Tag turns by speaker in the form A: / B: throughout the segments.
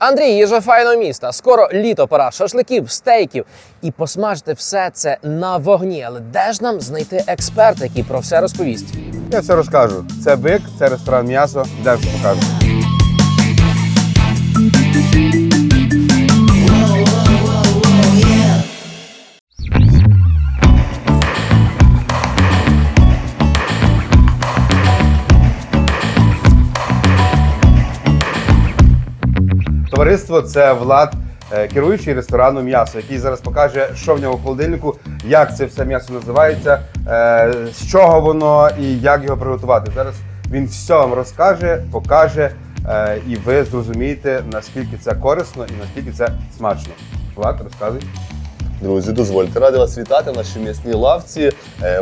A: Андрій, їжа файного міста. Скоро літо пора шашликів, стейків і посмажити все це на вогні. Але де ж нам знайти експерта, який про все розповість?
B: Я все розкажу. Це бик, це ресторан м'ясо. Де все покажу. Товариство це Влад, е, керуючий ресторану м'ясо, який зараз покаже, що в нього в холодильнику, як це все м'ясо називається, е, з чого воно і як його приготувати. Зараз він все вам розкаже, покаже, е, і ви зрозумієте, наскільки це корисно і наскільки це смачно. Влад, розказуй.
C: Друзі, дозвольте, радий вас вітати в нашій м'ясній лавці.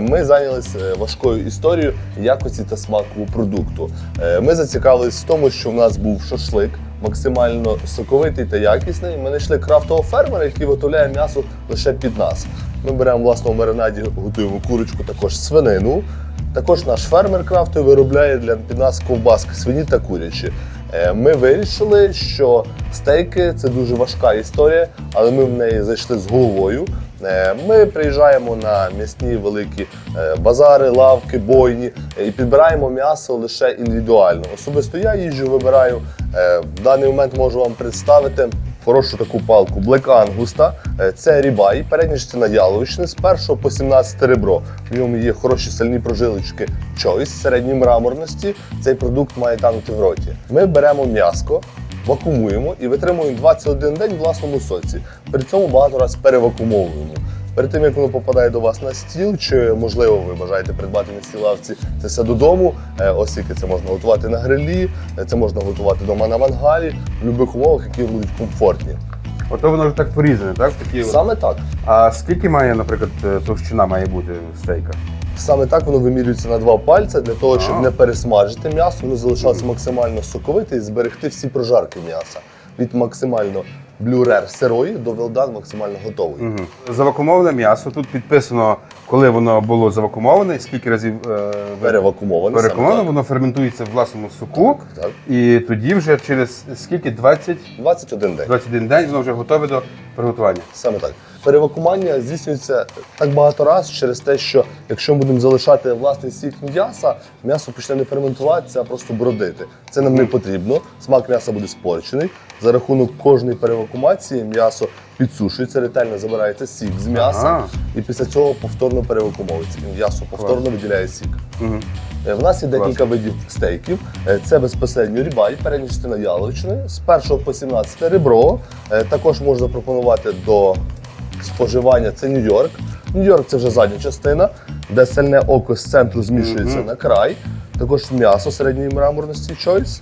C: Ми зайнялися важкою історією якості та смаку продукту. Ми зацікавились в тому, що в нас був шашлик максимально соковитий та якісний. Ми знайшли крафтового фермера, який виготовляє м'ясо лише під нас. Ми беремо власного маринаді, готуємо курочку, також свинину. Також наш фермер крафтовий виробляє для під нас ковбаски свині та курячі. Е, Ми вирішили, що стейки це дуже важка історія, але ми в неї зайшли з головою. Е, Ми приїжджаємо на м'ясні великі е, базари, лавки, бойні і підбираємо м'ясо лише індивідуально. Особисто я їжджу, вибираю. В даний момент можу вам представити хорошу таку палку Black Angus. Е, Це рібай, передня частина яловичини з 1 по 17 ребро. В ньому є хороші сальні прожилочки Choice середньої мраморності. Цей продукт має танути в роті. Ми беремо м'яско, вакуумуємо і витримуємо 21 день в власному соці. При цьому багато раз перевакуумовуємо. Перед тим як воно попадає до вас на стіл, чи можливо ви бажаєте придбати на стіл лавці це все додому, е, оскільки це можна готувати на грилі, е, це можна готувати вдома на мангалі, в будь-яких умовах, які будуть комфортні.
B: Ото воно вже так порізане, так? Такі.
C: Саме так.
B: А скільки має, наприклад, е, товщина має бути стейка?
C: Саме так воно вимірюється на два пальця для того, щоб не пересмажити м'ясо, воно залишалося максимально соковите і зберегти всі прожарки м'яса. Від максимально блюрер сирої до велдан максимально готовий.
B: Угу. Завакумоване м'ясо. Тут підписано, коли воно було завакумоване, скільки разів е,
C: Перевакумоване. саме
B: воно ферментується в власному соку.
C: Так.
B: І тоді вже через скільки? 20
C: 21 день.
B: 21 день воно вже готове до приготування.
C: Саме так. Перевакумання здійснюється так багато разів через те, що якщо ми будемо залишати власний сік м'яса, м'ясо почне не ферментуватися, а просто бродити. Це нам не потрібно. Смак м'яса буде спорчений. За рахунок кожної перевакумації м'ясо підсушується, ретельно забирається сік з м'яса,
B: Ага.
C: і після цього повторно перевакумовується. І м'ясо повторно виділяє сік.
B: Угу.
C: Е, В нас є декілька видів стейків. Е, Це безпосередньо рібай, передня частина яловичини, з 1 по 17 ребро. Е, Також можна запропонувати до споживання це Нью-Йорк. Нью-Йорк це вже задня частина, де сальне око з центру змішується на край. Також м'ясо середньої мраморності Choice.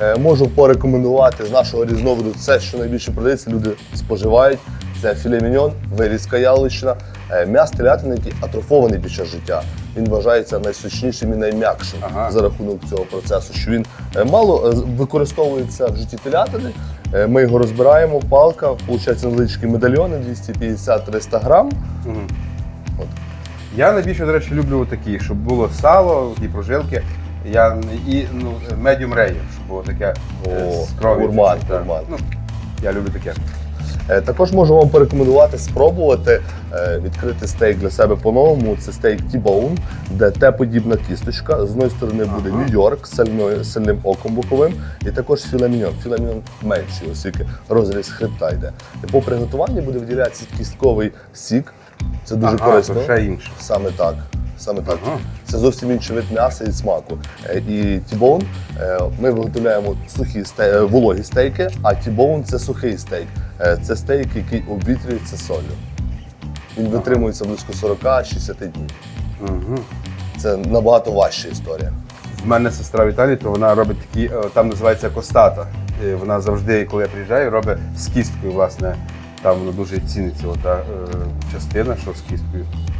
C: Е, Можу порекомендувати з нашого різновиду це, що найбільше продається, люди споживають. Це філе міньон, вирізка яловичина, е, м'ясо телятини, який атрофований під час життя. Він вважається найсочнішим і найм'якшим
B: Ага.
C: за рахунок цього процесу, що він е, мало е, використовується в житті телятини. Е, Ми його розбираємо, палка, виходить невеличкі медальйони 250-300 грам.
B: Угу.
C: От.
B: Я найбільше, до речі, люблю такі, щоб було сало, ті прожилки. Я і ну, medium rare, щоб було таке
C: О,
B: з кров'ю.
C: гурман, гурман.
B: Ну, я люблю таке.
C: Е, Також можу вам порекомендувати спробувати е, відкрити стейк для себе по-новому. Це стейк T-bone, де Т-подібна кісточка. З одної сторони буде
B: Ага.
C: Нью-Йорк з сильним оком боковим, і також філеміньон. Філеміньон менший, оскільки розріз хребта йде. По приготуванні буде виділятися кістковий сік. Це дуже
B: ага,
C: корисно.
B: ще інше.
C: Саме так. Саме так.
B: Ага.
C: Це зовсім інший вид м'яса і смаку. Е, І тібоун е, ми виготовляємо сухі сте- е, вологі стейки, а тібоун це сухий стейк. Це стейк, який обвітрюється солью. Він витримується близько 40-60 днів.
B: Угу.
C: Це набагато важча історія.
B: В мене сестра в Італії, то вона робить такі, там називається костата. Вона завжди, коли я приїжджаю, робить з кісткою, власне. Там воно дуже ціниться ота е, частина, що з.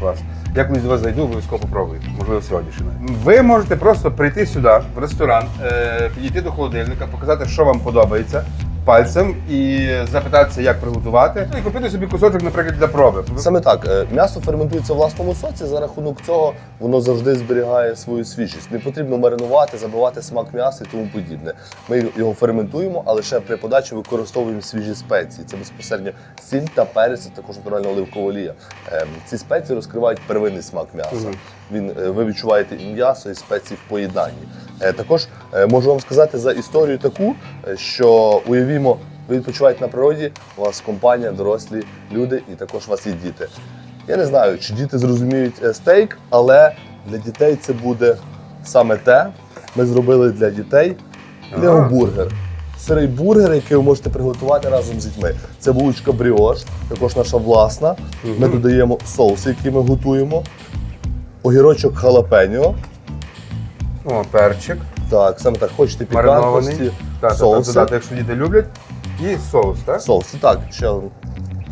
B: Клас. Я колись до вас зайду, обов'язково попробую. Можливо, сьогодні ще не. Ви можете просто прийти сюди, в ресторан, е, підійти до холодильника, показати, що вам подобається. Пальцем і запитатися, як приготувати, і купити собі кусочок, наприклад, для проби.
C: Саме так, е, м'ясо ферментується в власному соці. За рахунок цього воно завжди зберігає свою свіжість. Не потрібно маринувати, забивати смак м'яса і тому подібне. Ми його ферментуємо, а лише при подачі використовуємо свіжі спеції. Це безпосередньо сіль та перець, також натуральна оливкова олія. Е, Ці спеції розкривають первинний смак м'яса. Він е, ви відчуваєте і м'ясо, і спеції в поєднанні. Е, Також е, можу вам сказати за історію таку, що уявімо, ви відпочиваєте на природі, у вас компанія, дорослі люди, і також у вас є діти. Я не знаю, чи діти зрозуміють стейк, але для дітей це буде саме те. Ми зробили для дітей леобургер. Сирий бургер, який ви можете приготувати разом з дітьми. Це булочка бріош, також наша власна. Ми додаємо соус, який ми готуємо, огірочок халапеньо.
B: О, перчик.
C: Так, саме так, хочете
B: Маринований.
C: пікантності,
B: Так, так,
C: соуси.
B: додати, якщо діти люблять. І соус, так?
C: соус. Так, ще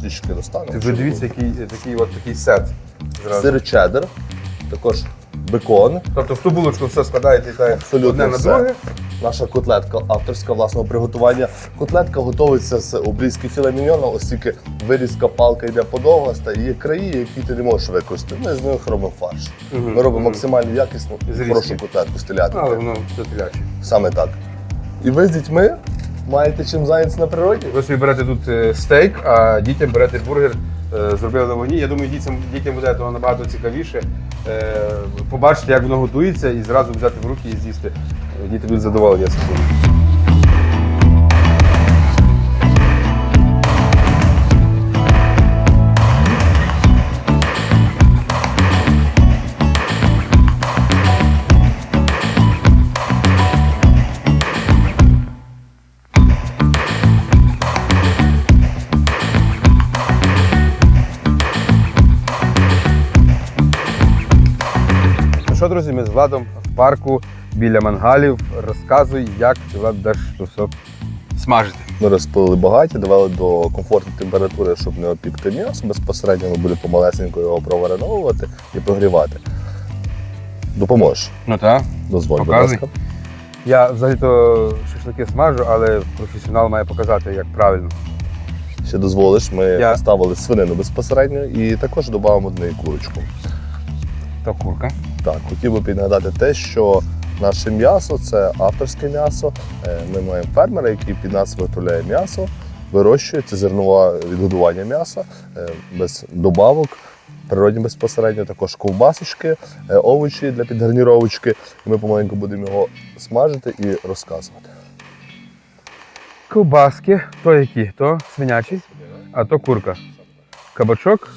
C: трішки достану.
B: Ви дивіться, який такий, от такий сет. Зразу.
C: Сир чеддер, також бекон,
B: Тобто в ту булочку все складаєте і
C: Абсолютно
B: одне на
C: все.
B: друге.
C: наша котлетка авторська власного приготування. Котлетка готується з обрізки філе міньйона, оскільки вирізка палка йде подовгаста, і є краї, які ти не можеш використати. Ми з них робимо фарш.
B: Мгм,
C: Ми робимо
B: мгм.
C: максимально якісну і
B: Зрізки.
C: хорошу котлетку стріляти.
B: Але воно все теляче.
C: Саме так. І ви з дітьми маєте чим зайнятися на природі?
B: Ви собі берете тут е, стейк, а дітям берете бургер, зробили на вогні. Я думаю, дітям, дітям буде того набагато цікавіше. е, Побачити, як воно готується, і зразу взяти в руки і з'їсти. Діти будуть задоволені, я скажу. Друзі, ми з Владом в парку біля мангалів. Розказуй, як ти Влад даш все смажити.
C: Ми розпилили багаття, довели до комфортної температури, щоб не опікти м'ясо. Безпосередньо ми будемо помалесенько його провареновувати і прогрівати. Допоможеш.
B: Ну так.
C: Дозволь, будь
B: Показуй.
C: ласка.
B: Я взагалі-то шашлики смажу, але професіонал має показати, як правильно.
C: Ще дозволиш, ми
B: Я-
C: поставили свинину безпосередньо і також додамо одну курочку.
B: Та курка.
C: Так, хотів би підгадати те, що наше м'ясо це авторське м'ясо. Е, Ми маємо фермера, який під нас виготовляє м'ясо, вирощує це зернове відгодування м'яса е, без добавок. Природні безпосередньо також ковбасочки, е, овочі для підгарніровочки. Ми помаленьку будемо його смажити і розказувати.
B: Ковбаски, то які? То свинячий, а то курка. Кабачок,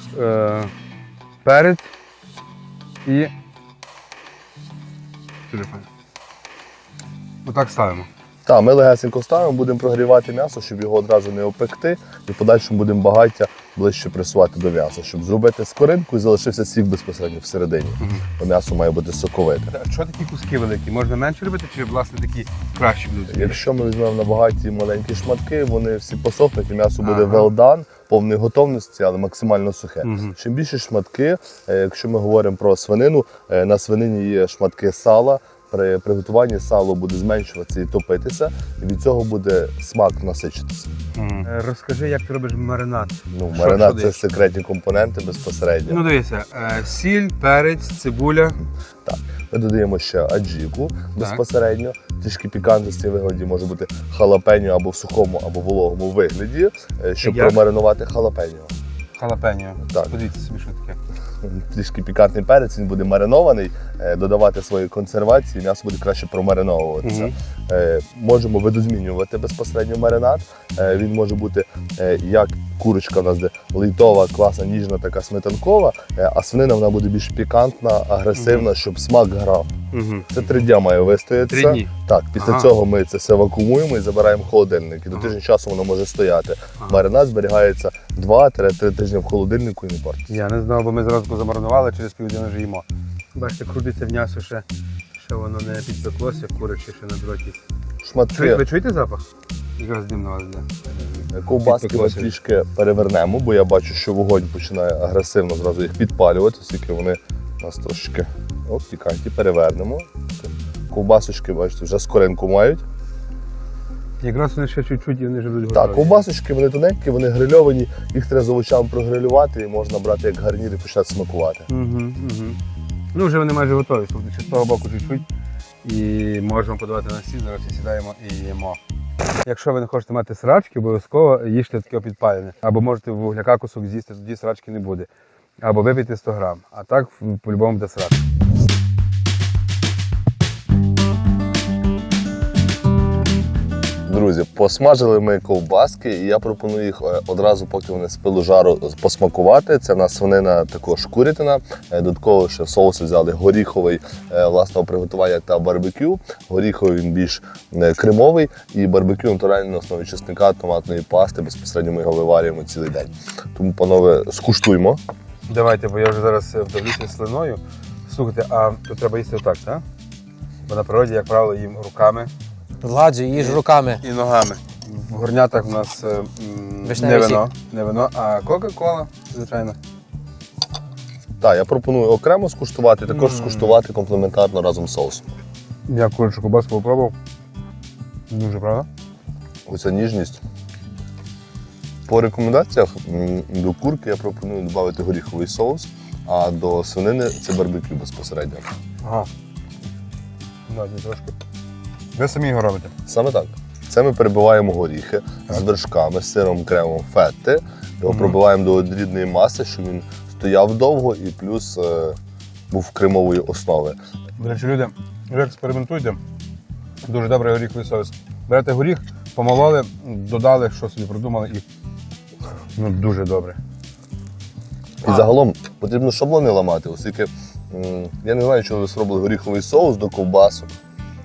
B: перець і. Телефон. Отак ставимо.
C: Так, ми легесенько ставимо, будемо прогрівати м'ясо, щоб його одразу не опекти, і в подальшому будемо багаття ближче присувати до м'яса, щоб зробити скоринку і залишився сік безпосередньо всередині. Бо м'ясо має бути соковите.
B: А Що такі куски великі? Можна менше робити, чи власне такі кращі будуть?
C: Якщо ми візьмемо на багаті маленькі шматки, вони всі посохнуть, і м'ясо буде
B: Ага.
C: well done, повної готовності, але максимально сухе.
B: Мгм.
C: Чим більше шматки, е, якщо ми говоримо про свинину, е, на свинині є шматки сала. При приготуванні сало буде зменшуватися і топитися, і від цього буде смак насичитися.
B: Е, Розкажи, як ти робиш маринад.
C: Ну,
B: Що-
C: маринад
B: що
C: це
B: даєш?
C: секретні компоненти безпосередньо.
B: Ну дивися, е, сіль, перець, цибуля. так.
C: Ми додаємо ще аджіку безпосередньо. Трішки пікантності в вигляді може бути халапеньо або в сухому, або вологому вигляді, е, щоб
B: Як?
C: промаринувати халапеньо.
B: Халапеньо.
C: Так.
B: Подивіться собі, що таке.
C: Трішки пікантний перець, він буде маринований, е, додавати свої консервації, м'ясо буде краще промариновуватися. Е, Можемо видозмінювати безпосередньо маринад. Е, Він може бути як курочка у нас де лейтова, класна, ніжна, така сметанкова, а свинина вона буде більш пікантна, агресивна, щоб смак грав.
B: Угу.
C: Це три дня має.
B: Три дні.
C: Так, після
B: Ага.
C: цього ми це все вакуумуємо і забираємо в холодильник. І до
B: Ага.
C: тижня часу воно може стояти.
B: Ага.
C: Маринад зберігається 2-3 тижні в холодильнику і не портиться.
B: Я не знав, бо ми зразу замаринували, через півдня вже їмо. Бачите, крутиться в м'ясо ще, ще воно не підпеклося, куряче ще на дроті.
C: Шматки
B: ви чуєте запах? Якраз дим на вас йде.
C: ковбаски ми трішки перевернемо, бо я бачу, що вогонь починає агресивно зразу їх підпалювати, оскільки вони у нас трошки от, піканті, перевернемо. Ковбасочки, бачите, вже скоринку мають.
B: Якраз вони ще чуть-чуть і вони вже будуть
C: Так, ковбасочки вони тоненькі, вони грильовані, їх треба з овочами прогрилювати і можна брати як гарнір і почати смакувати.
B: Угу, угу. Ну, вже вони майже готові. Тобто ще з того боку чуть-чуть. І можемо подавати на стіл. Зараз сідаємо і їмо. Якщо ви не хочете мати срачки, обов'язково їжте таке підпалене. Або можете вугляка кусок з'їсти, тоді срачки не буде. Або випийте 100 грам. А так по-любому буде срачка.
C: Друзі, посмажили ми ковбаски, і я пропоную їх е, одразу, поки вони з пилу жару, посмакувати. Це в нас свинина також курятина. Е, Додатково ще соус взяли горіховий е, власного приготування та барбекю. Горіховий він більш кремовий, і барбекю натуральний на основі чесника, томатної пасти. Безпосередньо ми його виварюємо цілий день. Тому, панове, скуштуймо.
B: Давайте, бо я вже зараз е, вдавлюся слиною. Слухайте, а тут треба їсти отак, так? Бо на природі, як правило, їм руками
A: Владзю, їж руками.
B: і ногами. В горнятах у нас е, м, не вино, не вино, а Кока-Кола, звичайно.
C: Так, я пропоную окремо скуштувати, також скуштувати комплементарно разом з соусом.
B: Я курячу кубаску попробував. Дуже правда?
C: Оця ніжність. По рекомендаціях до курки я пропоную додати горіховий соус, а до свинини це барбекю безпосередньо.
B: Ага. Давайте трошки. Ви самі його робите.
C: Саме так. Це ми перебиваємо горіхи з вершками, з сиром, кремом, фетти. Його
B: Мгм.
C: пробиваємо до однорідної маси, щоб він стояв довго і плюс е, був кремової основи.
B: До речі, люди, ви експериментуйте. Дуже добрий горіховий соус. Берете горіх, помололи, додали, що собі придумали, і ну, дуже добре.
C: І загалом потрібно шаблони ламати, оскільки м, я не знаю, чого ви зробили горіховий соус до ковбасок.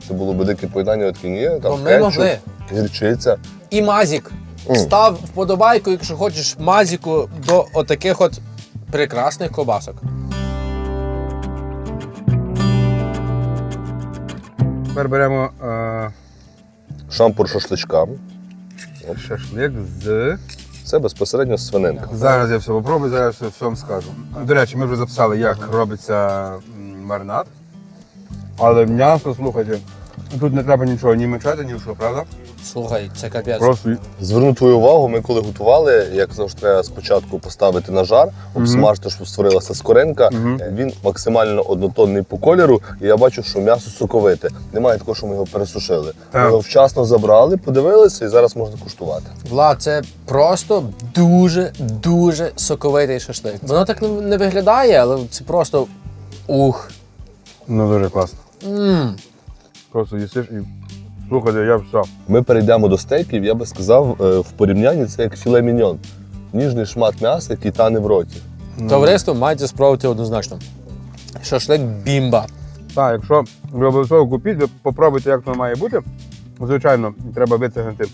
C: Це було б дике поєднання, от ні,
A: Бо
C: там
A: ми
C: кетчуп,
A: могли.
C: гірчиця.
A: І мазік.
C: Мм.
A: Став вподобайку, якщо хочеш мазіку до отаких от прекрасних кобасок.
B: Тепер беремо е,
C: Шампур шашличка.
B: шашлик з.
C: Це безпосередньо свининка.
B: Зараз я все попробую, зараз я все вам скажу. До речі, ми вже записали, як робиться маринад. Але м'ясо, слухайте, тут не треба нічого ні мечати, ні що, правда?
A: Слухай, це капець.
B: Просто
C: Зверну твою увагу, ми коли готували, як завжди треба спочатку поставити на жар, обсмажити, щоб створилася скоринка. Він максимально однотонний по кольору, і я бачу, що м'ясо соковите. Немає такого, що ми його пересушили. Ми його вчасно забрали, подивилися, і зараз можна куштувати.
A: Влад, це просто дуже дуже соковитий шашлик. Воно так не- не виглядає, але це просто ух.
B: ну дуже класно. Просто їсиш і слухайте, я все.
C: Ми перейдемо до стейків. Я би сказав, е, в порівнянні це як філе міньон. Ніжний шмат м'яса, який тане в роті.
A: Товариство маєте спробувати однозначно. Шашлик бімба.
B: Так, якщо ви обов'язково купіть, ви попробуйте, як воно має бути. Звичайно, треба витягнути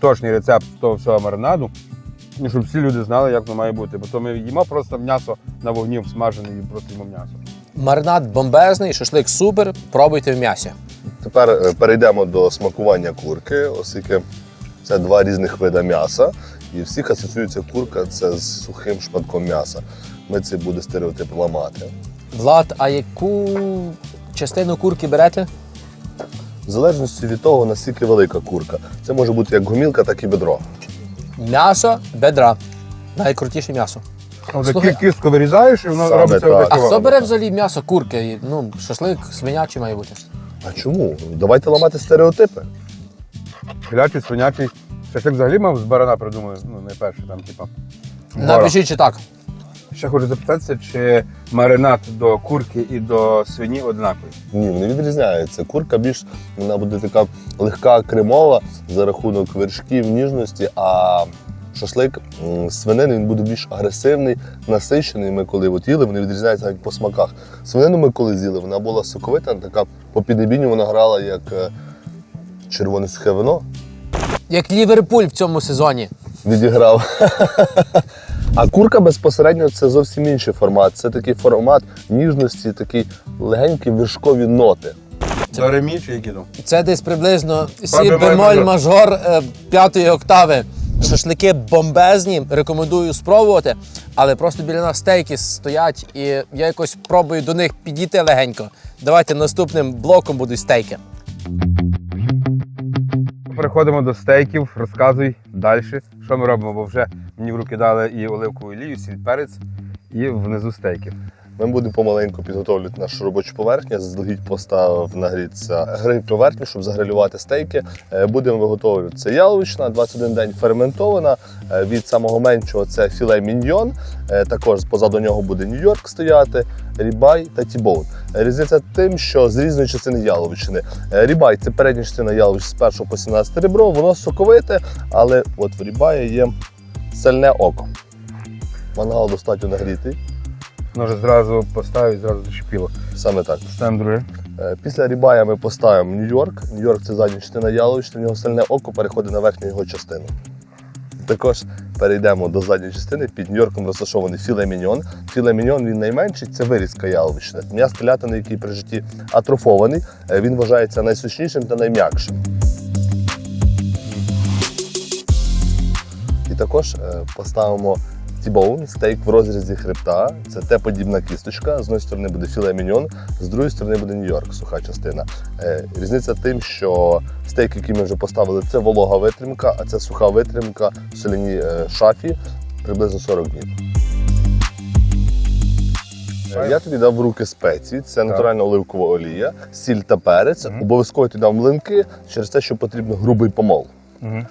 B: точний рецепт того всього маринаду, і щоб всі люди знали, як воно має бути. Бо то ми їмо просто м'ясо на вогні смажене і просто їмо м'ясо.
A: Маринад бомбезний, шашлик супер. Пробуйте в м'ясі.
C: Тепер е, перейдемо до смакування курки, оскільки це два різних вида м'яса, і всіх асоціюється курка це з сухим шматком м'яса. Ми цей буде стереотип ламати.
A: Влад, а яку частину курки берете?
C: В залежності від того, наскільки велика курка. Це може бути як гумілка, так і бедро.
A: М'ясо, бедра. Найкрутіше м'ясо. Слухай,
B: кістку вирізаєш і воно
C: Саме
B: робиться
C: так.
A: А хто бере взагалі м'ясо курки? Ну, шашлик свинячий має бути.
C: А чому? Давайте ламати стереотипи.
B: Телячий, свинячий. Шашлик взагалі мав з барана придумали, ну найперше там, типа. гора.
A: Напишіть чи так.
B: Ще хочу запитатися, чи маринад до курки і до свині однаковий.
C: Ні, вони відрізняються. Курка більш вона буде така легка кремова за рахунок вершків, ніжності, а шашлик свинини він буде більш агресивний, насичений. Ми коли от їли, вони відрізняються навіть по смаках. Свинину ми коли з'їли, вона була соковита, така по піднебінню вона грала як е, червоне сухе вино.
A: Як Ліверпуль в цьому сезоні.
C: Відіграв. А курка безпосередньо це зовсім інший формат. Це такий формат ніжності, такі легенькі вершкові ноти.
B: До ремі чи які там?
A: Це десь приблизно сі
B: бемоль
A: мажор е, п'ятої октави. Шашлики бомбезні, рекомендую спробувати, але просто біля нас стейки стоять, і я якось пробую до них підійти легенько. Давайте наступним блоком будуть стейки.
B: переходимо до стейків. Розказуй далі, що ми робимо, бо вже мені в руки дали і оливкову олію, сіль перець, і внизу стейки.
C: Ми будемо помаленьку підготовлювати нашу робочу поверхню. Заздалегідь поставив нагрітися гриль поверхню, щоб загрилювати стейки. Е, Будемо виготовлювати це яловична, 21 день ферментована. Е, Від самого меншого це філе міньйон. Е, Також позаду нього буде Нью-Йорк стояти, рібай та тібоун. Е, Різниця тим, що з різної частини яловичини. Рібай це передня частина яловичини з 1 по 17 ребро, воно соковите, але от в рібаї є сальне око. Мангал достатньо нагрітий.
B: Може зразу поставити, зразу зашипіло.
C: Саме так.
B: Ставимо друге.
C: Е, Після рібая ми поставимо Нью-Йорк. Нью-Йорк це задня частина яловичини, в нього сильне око переходить на верхню його частину. Також перейдемо до задньої частини. Під Нью-Йорком розташований філе міньон. Філе міньон він найменший, це вирізка яловичини. М'яс телятини, який при житті атрофований, е, він вважається найсучнішим та найм'якшим. І також е, поставимо Тібоун, стейк в розрізі хребта. Це Т-подібна кісточка. З однієї сторони буде філе міньон, з другої сторони буде Нью-Йорк, суха частина. Е, Різниця тим, що стейк, який ми вже поставили, це волога витримка, а це суха витримка в соляній е, шафі приблизно 40 днів. Е, Я тобі дав в руки спеції, це натуральна оливкова олія, сіль та перець. Обов'язково ти дав млинки через те, що потрібно грубий помол.
B: Угу.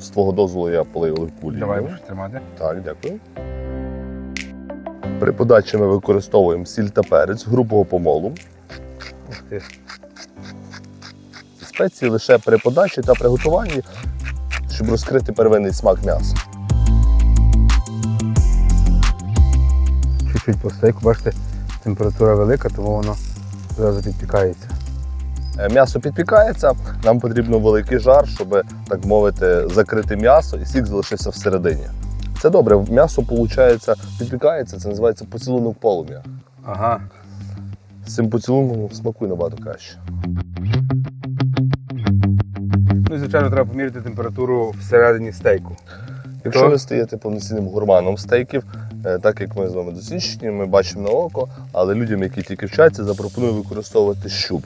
C: З твого дозволу я полив оливкову олію.
B: Давай будеш тримати.
C: Так, дякую. При подачі ми використовуємо сіль та перець грубого помолу.
B: Ух ти.
C: Спеції лише при подачі та приготуванні, щоб розкрити первинний смак м'яса.
B: Чуть-чуть по стейку, бачите, температура велика, тому воно зразу підпікається.
C: Е, М'ясо підпікається, нам потрібно великий жар, щоб, так мовити, закрити м'ясо і сік залишився всередині. Це добре, м'ясо виходить, підпікається, це називається поцілунок полум'я.
B: Ага.
C: З цим поцілунком смакує набагато краще.
B: Ну і звичайно, треба поміряти температуру всередині стейку.
C: Якщо ви стаєте повноцінним гурманом стейків, е, так як ми з вами досвідчені, ми бачимо на око, але людям, які тільки вчаться, запропоную використовувати щуп.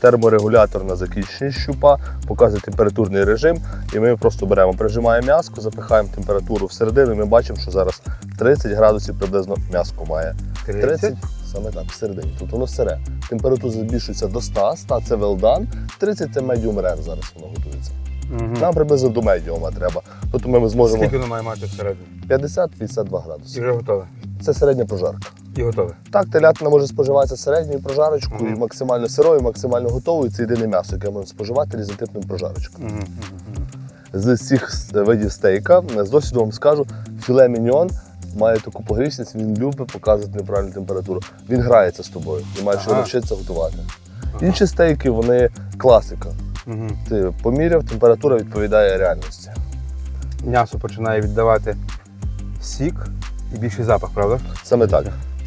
C: Терморегулятор на закінченні щупа, показує температурний режим, і ми просто беремо, прижимаємо м'яско, запихаємо температуру всередину, і ми бачимо, що зараз 30 градусів приблизно м'яско має. 30? Саме так, всередині. Тобто воно сире. Температура збільшується до 100, 100 це well done, 30 це medium rare зараз воно готується.
B: Угу.
C: Нам приблизно до медіума треба. Тобто ми зможемо
B: Скільки воно має мати всередині?
C: 50-52
B: І
C: градуси.
B: вже готове.
C: Це середня прожарка.
B: І готове.
C: Так, телятина може споживатися середньою прожарочкою,
B: Мгм.
C: максимально сирою, максимально готовою. Це єдине м'ясо, яке можна споживати різнотипною прожарочкою.
B: Угу.
C: З всіх видів стейка, з досвіду вам скажу, філе міньйон має таку погрішність, він любить показувати неправильну температуру. Він грається з тобою і маєш
B: Ага.
C: навчитися готувати. Інші стейки, вони класика.
B: Угу.
C: Ти поміряв, температура відповідає реальності.
B: М'ясо починає віддавати сік і більший запах, правда?
C: Саме так.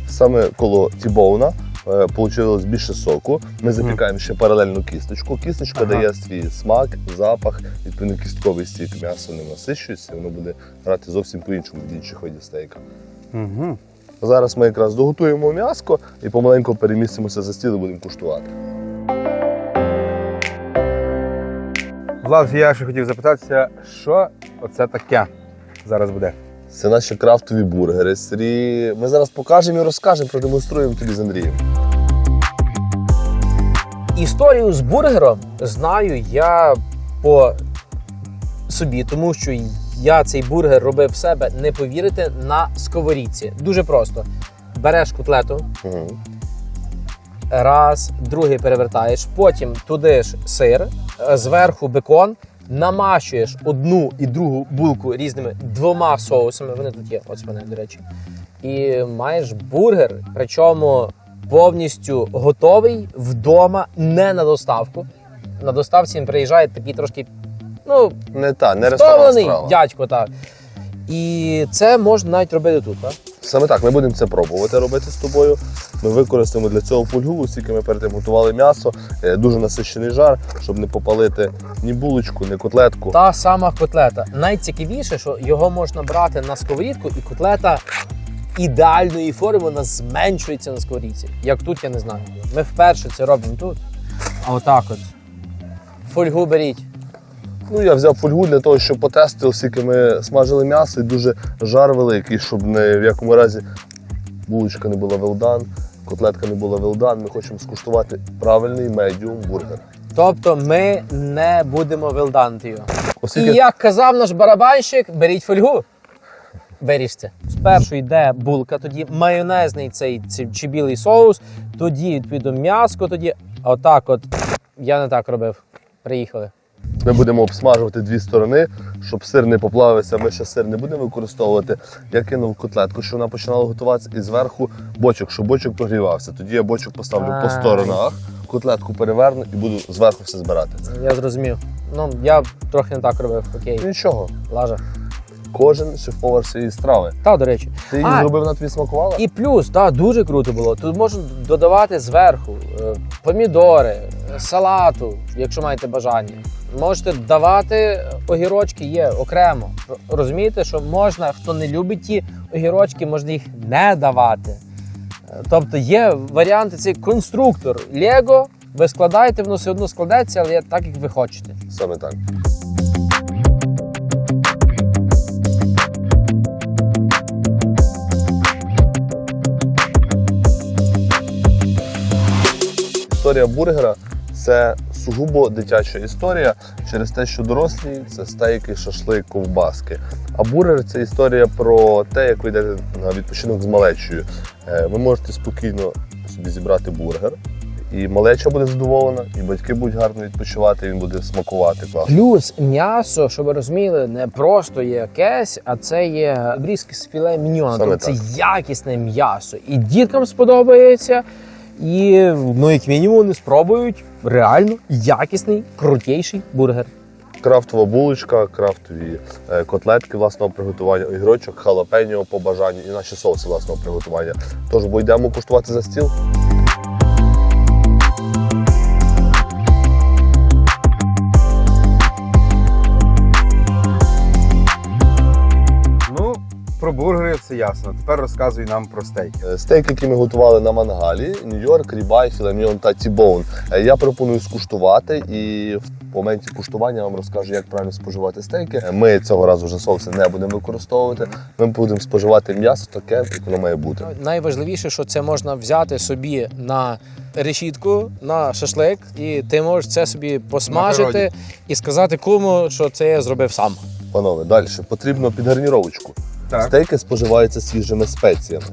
C: Саме коло тібоуна вийшло більше соку. Ми запікаємо ще паралельну кісточку. Кісточка
B: Ага.
C: дає свій смак, запах, відповідно кістковий стік м'ясо не насищується, воно буде грати зовсім по-іншому від інших видів стейка.
B: Угу.
C: Зараз ми якраз доготуємо м'яско і помаленьку перемістимося за стіл і будемо куштувати.
B: Влад, я ще хотів запитатися, що оце таке зараз буде?
C: Це наші крафтові бургери. Сирі. Ми зараз покажемо і розкажемо, продемонструємо тобі з Андрієм.
A: Історію з бургером знаю я по собі, тому що я цей бургер робив в себе, не повірите, на сковорідці. Дуже просто. Береш котлету,
C: Угу.
A: раз, другий перевертаєш, потім туди ж сир, зверху бекон, намащуєш одну і другу булку різними двома соусами. Вони тут є, ось вони, до речі. І маєш бургер, причому повністю готовий вдома, не на доставку. На доставці він приїжджає такий трошки, ну,
C: Не та, не
A: втомлений дядько, так. І це можна навіть робити тут, так?
C: Саме так, ми будемо це пробувати робити з тобою. Ми використаємо для цього фольгу, оскільки ми перед тим готували м'ясо, е, дуже насичений жар, щоб не попалити ні булочку, ні котлетку.
A: Та сама котлета. Найцікавіше, що його можна брати на сковорідку, і котлета ідеальної форми вона зменшується на сковорідці. Як тут, я не знаю. Ми вперше це робимо тут. А отак от. Фольгу беріть.
C: Ну, я взяв фольгу для того, щоб потестити, оскільки ми смажили м'ясо і дуже жар великий, щоб не в якому разі булочка не була велдан, котлетка не була велдан. Ми хочемо скуштувати правильний медіум бургер.
A: Тобто ми не будемо велдантію. І
C: Оскільки
A: як казав наш барабанщик, беріть фольгу. Виріжте. Спершу йде булка, тоді майонезний цей, цей чи білий соус, тоді відповідно м'яско, тоді отак от. Я не так робив. Приїхали.
C: Ми будемо обсмажувати дві сторони, щоб сир не поплавився. Ми ще сир не будемо використовувати. Я кинув котлетку, щоб вона починала готуватися, і зверху бочок, щоб бочок прогрівався. Тоді я бочок поставлю по сторонах, котлетку переверну і буду зверху все збирати.
A: Я зрозумів. Ну, я трохи не так робив. Окей,
C: Нічого,
A: лажа.
C: кожен шеф-повар своєї страви.
A: Та, до речі.
C: Ти її
A: А.
C: зробив, вона тобі смакувала?
A: І плюс, так, дуже круто було. Тут можна додавати зверху е, помідори, е, салату, якщо маєте бажання. Можете давати огірочки, є окремо. Розумієте, що можна, хто не любить ті огірочки, можна їх не давати. Тобто є варіанти, цей конструктор Лего. Ви складаєте, воно все одно складеться, але так, як ви хочете.
C: Саме так. Історія бургера це сугубо дитяча історія через те, що дорослі це стейки, шашлик, ковбаски. А бургер це історія про те, як ви йдете на відпочинок з малечою. Е, Ви можете спокійно собі зібрати бургер, і малеча буде задоволена, і батьки будуть гарно відпочивати, і він буде смакувати класно.
A: Плюс м'ясо, щоб ви розуміли, не просто є якесь, а це є обрізки з філе міньйона. Тобто це якісне м'ясо. І діткам сподобається, і ну, як мінімум, вони спробують реально якісний, крутейший бургер.
C: Крафтова булочка, крафтові е, котлетки власного приготування, ігрочок, халапеньо по бажанню і наші соуси власного приготування. Тож бо йдемо куштувати за стіл.
B: Про бургери все ясно. Тепер розказуй нам про стейки.
C: Е, Стейки, які ми готували на мангалі, Нью-Йорк, рібай, філаміон та тібоун. Е, Я пропоную скуштувати і в моменті куштування я вам розкажу, як правильно споживати стейки. Е, Ми цього разу вже соуси не будемо використовувати. Ми будемо споживати м'ясо таке, як воно має бути.
A: Найважливіше, що це можна взяти собі на решітку, на шашлик, і ти можеш це собі посмажити і сказати кому, що це я зробив сам.
C: Панове, далі потрібно підгарніровочку.
B: Так.
C: Стейки споживаються свіжими спеціями.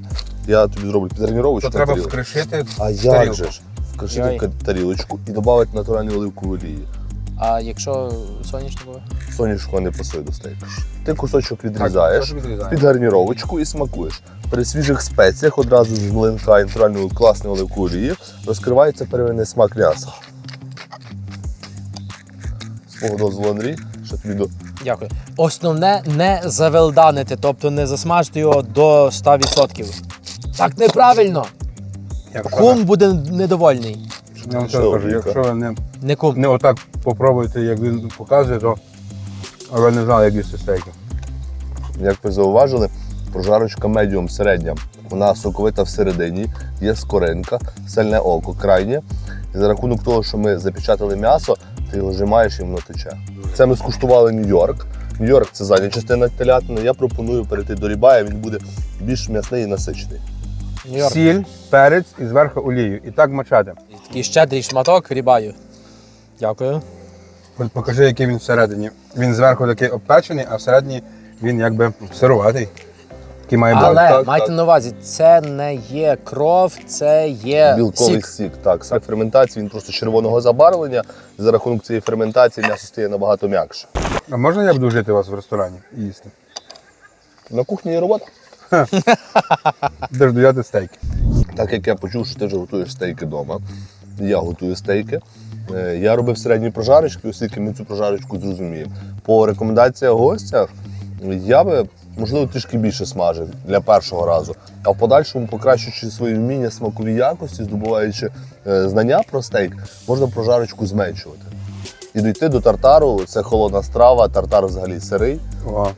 C: Я тобі зроблю підгарніровочку.
B: Треба
C: тарілку.
B: вскришити
C: А як же ж? Вкришити в тарілочку і додати натуральну оливкову олії.
A: А якщо було?
C: Соняшко не пасує до стейку. Ти кусочок відрізаєш,
B: відрізаємо?
C: під гарніровочку і смакуєш. При свіжих спеціях одразу з млинка і натуральної класної оливкової олії розкривається первинний смак м'яса. Свого дозволу, Андрій, що тобі до
A: Дякую. Основне не завелданити, тобто не засмажити його до 100%. Так неправильно.
B: Як
A: Кум буде недовольний.
B: Я вам
C: Що
B: кажу, якщо ви не,
A: Не кум.
B: не отак попробуєте, як він показує, то ви не знали, як їсти стейки.
C: Як ви зауважили, прожарочка медіум середня. Вона соковита всередині, є скоринка, сальне око крайнє. І за рахунок того, що ми запечатали м'ясо, ти його вжимаєш і воно тече. Це ми скуштували Нью-Йорк. Нью-Йорк це задня частина телятини. Я пропоную перейти до рібая, він буде більш м'ясний і насичений.
A: Нью-Йорк.
B: Сіль, перець і зверху олію. І так мочати.
A: Такий щедрий шматок рібаю. Дякую.
B: От покажи, який він всередині. Він зверху такий обпечений, а всередині він якби сируватий. Такий має бути.
A: Але
C: так,
A: майте
C: так.
A: на увазі, це не є кров, це є
C: Білковий
A: сік.
C: сік. Так, сак ферментації, він просто червоного забарвлення. За рахунок цієї ферментації м'ясо стає набагато м'якше.
B: А можна я буду жити у вас в ресторані і їсти?
C: На кухні є робота.
B: Де ж дояти стейки?
C: Так як я почув, що ти вже готуєш стейки вдома, я готую стейки. Е, Я робив середні прожарочки, оскільки ми цю прожарочку зрозуміємо. По рекомендаціях гостя я би, можливо, трішки більше смажив для першого разу, а в подальшому, покращуючи свої вміння, смакові якості, здобуваючи е, знання про стейк, можна прожарочку зменшувати. І дійти до тартару це холодна страва, тартар взагалі сирий,
B: О,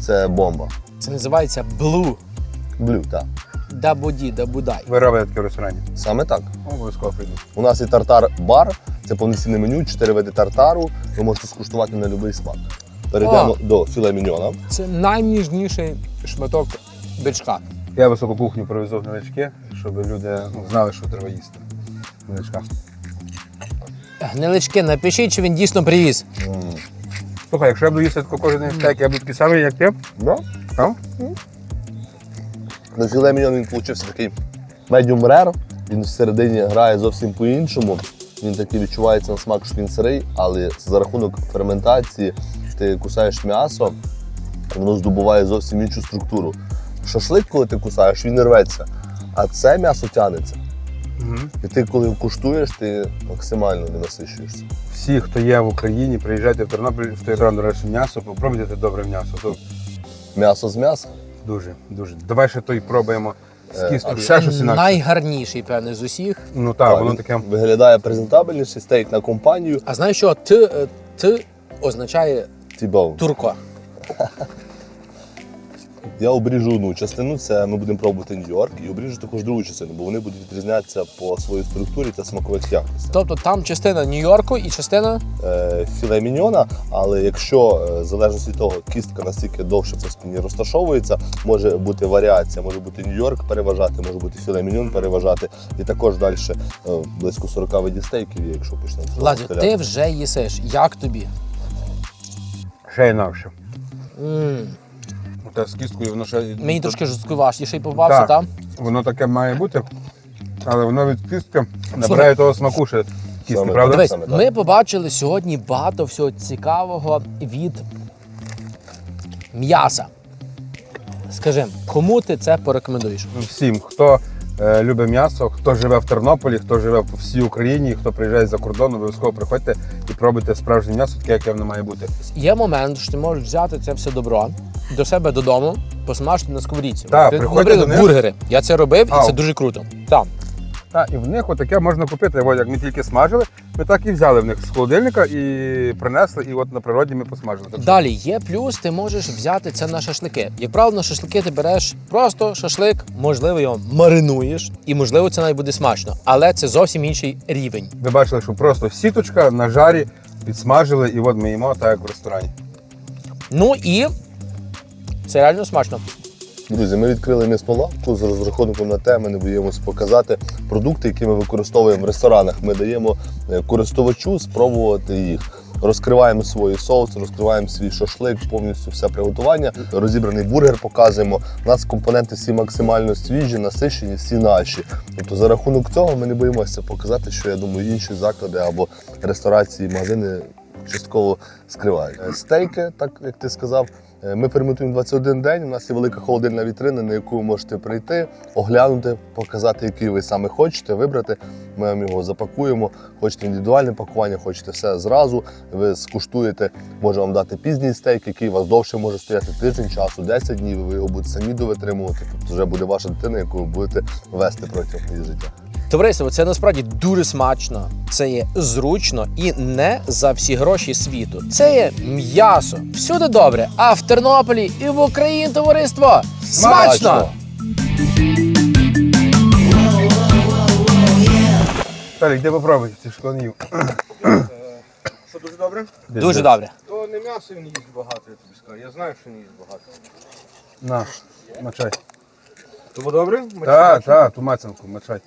C: це бомба.
A: Це називається блу.
C: Блю, так.
A: дабуді, дабудай.
B: Ви робите таке в ресторані?
C: Саме так.
B: Обов'язково прийду.
C: У нас є тартар-бар, це повноцінне меню, 4 види тартару. Ви можете скуштувати на будь-який смак. Перейдемо до філе міньйона.
A: Це найніжніший шматок бичка.
B: Я високу кухню привезу гнилички, щоб люди ну, знали, що треба їсти. Гниличка.
A: Гнилички, напишіть, чи він дійсно привіз.
B: Слухай, якщо я буду їсти тако кожен день стейк, я буду такий самий, як ти.
C: Да?
B: А?
C: На філе міньйон він получився такий медіум рер. Він всередині грає зовсім по-іншому. Він такий відчувається на смак, що він сирий, але за рахунок ферментації ти кусаєш м'ясо, воно здобуває зовсім іншу структуру. Шашлик, коли ти кусаєш, він не рветься, а це м'ясо тянеться.
B: Угу.
C: І ти, коли куштуєш, ти максимально не насищуєшся.
B: Всі, хто є в Україні, приїжджайте в Тернопіль, в той до речі, м'ясо, попробуйте те добре м'ясо. То
C: М'ясо з м'яса.
B: дуже, дуже. Давай ще той пробуємо з
C: Е,
B: кісток.
C: а
B: Ще щось інакше.
A: Найгарніший, певне, з усіх.
B: Ну так, воно
C: він
B: таке.
C: виглядає презентабельніше, стейк на компанію.
A: А знаєш що? Т, е, Т означає
C: Тібоун.
A: турко.
C: Я обріжу одну частину, це ми будемо пробувати Нью-Йорк, і обріжу також другу частину, бо вони будуть відрізнятися по своїй структурі та смакових якостях.
A: Тобто там частина Нью-Йорку і частина.
C: Е, філе міньйона, але якщо е, в залежності від того, кістка настільки довше по спині розташовується, може бути варіація, може бути Нью-Йорк переважати, може бути філе міньйон переважати, і також далі е, близько 40 видів стейків, є, якщо почнемо.
A: Ладю, ти вже їсиш. Як тобі?
B: Ще інакше.
A: м
B: Та з кісткою воно ще.
A: Мені трошки жорсткуватіший попався,
B: Так.
A: там.
B: Воно таке має бути, але воно від кістки набирає того смаку ще кістки,
C: Саме
B: правда?
A: Дивись,
C: саме
A: ми побачили сьогодні багато всього цікавого від м'яса. Скажи, кому ти це порекомендуєш?
B: Всім, хто любить м'ясо, хто живе в Тернополі, хто живе по всій Україні, хто приїжджає за кордон, обов'язково приходьте і пробуйте справжнє м'ясо, таке, яке воно має бути.
A: Є момент, що ти можеш взяти це все добро до себе додому, посмажити на сковорідці.
B: Так, приходьте до них.
A: бургери. Я це робив, і
B: Ау.
A: це дуже круто. Так.
B: Та, і в них отаке можна купити. От як ми тільки смажили, ми так і взяли в них з холодильника і принесли, і от на природі ми посмажили.
A: Далі є плюс, ти можеш взяти це на шашлики. Як правило, на шашлики ти береш просто шашлик, можливо, його маринуєш, і можливо це навіть буде смачно. Але це зовсім інший рівень.
B: Ви бачили, що просто сіточка на жарі підсмажили, і от ми їмо так, як в ресторані.
A: Ну і це реально смачно.
C: Друзі, ми відкрили м'ясну лавку з розрахунком на те, ми не боїмося показати продукти, які ми використовуємо в ресторанах. Ми даємо е, користувачу спробувати їх. Розкриваємо свої соуси, розкриваємо свій шашлик, повністю все приготування. Розібраний бургер показуємо. У нас компоненти всі максимально свіжі, насичені, всі наші. Тобто за рахунок цього ми не боїмося показати, що я думаю, інші заклади або ресторації, магазини частково скривають. Е, Стейки, так як ти сказав, ми перемонтуємо 21 день. У нас є велика холодильна вітрина, на яку ви можете прийти, оглянути, показати, який ви саме хочете, вибрати. Ми вам його запакуємо. Хочете індивідуальне пакування, хочете все зразу. Ви скуштуєте, може вам дати пізній стейк, який у вас довше може стояти тиждень часу, 10 днів. Ви його будете самі довитримувати. Тобто вже буде ваша дитина, яку ви будете вести протягом її життя.
A: Товариство, це насправді дуже смачно, це є зручно і не за всі гроші світу. Це є м'ясо. Всюди добре. А в Тернополі і в Україні товариство смачно!
C: Смачно!
B: Талік, де попробуй, ти ж.
D: Що дуже добре?
A: Дуже добре.
D: То не м'ясо він їсть багато, я тобі скажу. Я знаю, що він їсть багато.
B: На, мачай.
D: Тому добре?
B: Так, так, ту мацанку, мачай.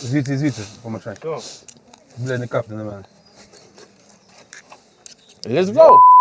B: Звідси, звідси, помачай.
D: Блядь,
B: Бля, не капне на мене.
A: Let's go!